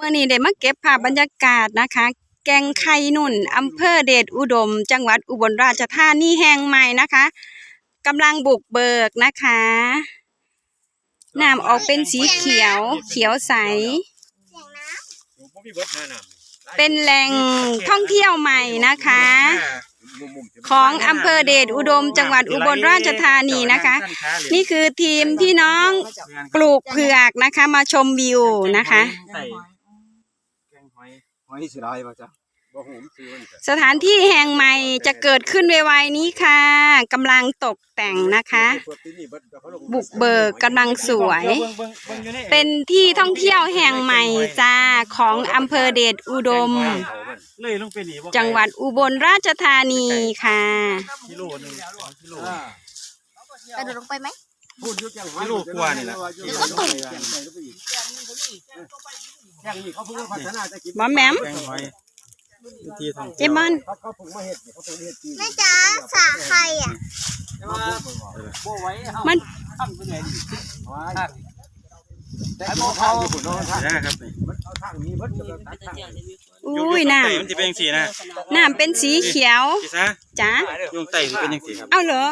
มื่อนี้ได้มาเก็บภาพบรรยากาศนะคะ แกงไข่นุ่นอำเภอเดชอุดม จังหวัดอุบลราชธานีแห่งใหม่นะคะกำลังบุกเบิกนะคะน้ำออกเป็นสีเขียว เขียวใส เป็นแหล่งท่องเที่ยวใหม่นะคะ ของอำเภอเดชอุดม จังหวัดอุบลราชธานีนะคะ นี่คือทีมพี่น้องปลูกเผือกนะคะ มาชมวิวนะคะ หอยสิได้ป่ะจ๊ะบ่หูมนซื้อมันจ้ะสถานที่แห่งใหม่จะเกิดขึ้นไวๆนี้ค่ะกำลังตกแต่งนะคะบุกเบิกกำลังสวยบิ่งบิ่งบิ่งอยู่ใเป็นที่ท่องเที่ยวแห่งใหม่จ้าของอำเภอเดชอุดมเลยลงไปนี่บ่ไกลจังหวัดอุบลราชธานีค่ะ กิโลหนึงสองกิโลกระโดดลงไปไหม พูดอยู่จังไม่รู้กลัวนี่ล่ะก็ตุ่ม อย่างนี้เขาเพิ่งพัฒนาจะกินหมอแหมม แกงหอยวิธีท่องเจเที่ยวมอนเขาเขาเพิ่งมาเฮ็ดนี่เขาเพิ่งเฮ็ดจริงแม่จ๋าสาใครอะมันแต่เขาทางอยู่พุ่นเนาะทางนะครับนี่มันเอาทางนี้เบิดจะตัดทางอุ้ยน้ไต่มันจะเป็นจังซี่นะำน้ำเป็นสีเขียวพี่ซะจ้ายุงไต่สิเป็นจังซี่ครับ เอาเหรอ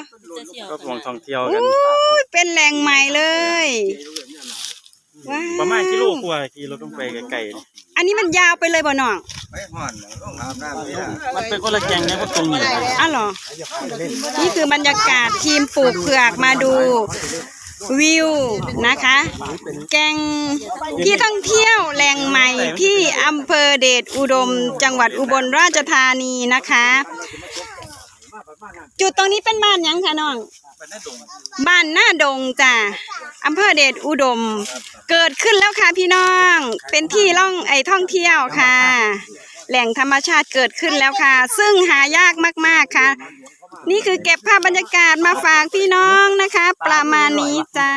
ก็มองท่องเที่ยวกันอุ้ยเป็นแหล่งใหม่เลย ว้าวประมาณกิโลกว่าขี่รถลงไปไกลๆนี่อันนี้มันยาวไปเลยบ่น้องไปห่อนต้องอาบน้ำนี่ล่ะมันเป็นคนละแกงนะพวกตรงนี้นะอ้าวเหรอ นี่คือบรรยากาศทีมปลูกเผือกมาดูวิวนะคะ แกงที่ท่องเที่ยวแหล่งใหม่ที่อำเภอเดชอุดม จังหวัดอุบลราชธานีนะคะ จุดตรงนี้เป็นบ้านหยังคะน้องมันน่าดงบ้านหน้าดงจ้ะ อำเภอเดชอุดม เกิดขึ้นแล้วค่ะพี่น้อง เป็นที่ล่องไอท่องเที่ยวค่ะ แหล่งธรรมชาติเกิดขึ้นแล้วค่ะ ซึ่งหายากมากๆค่ะ นี่คือเก็บภาพบรรยากาศมาฝากพี่น้องนะคะ ประมาณนี้จ้า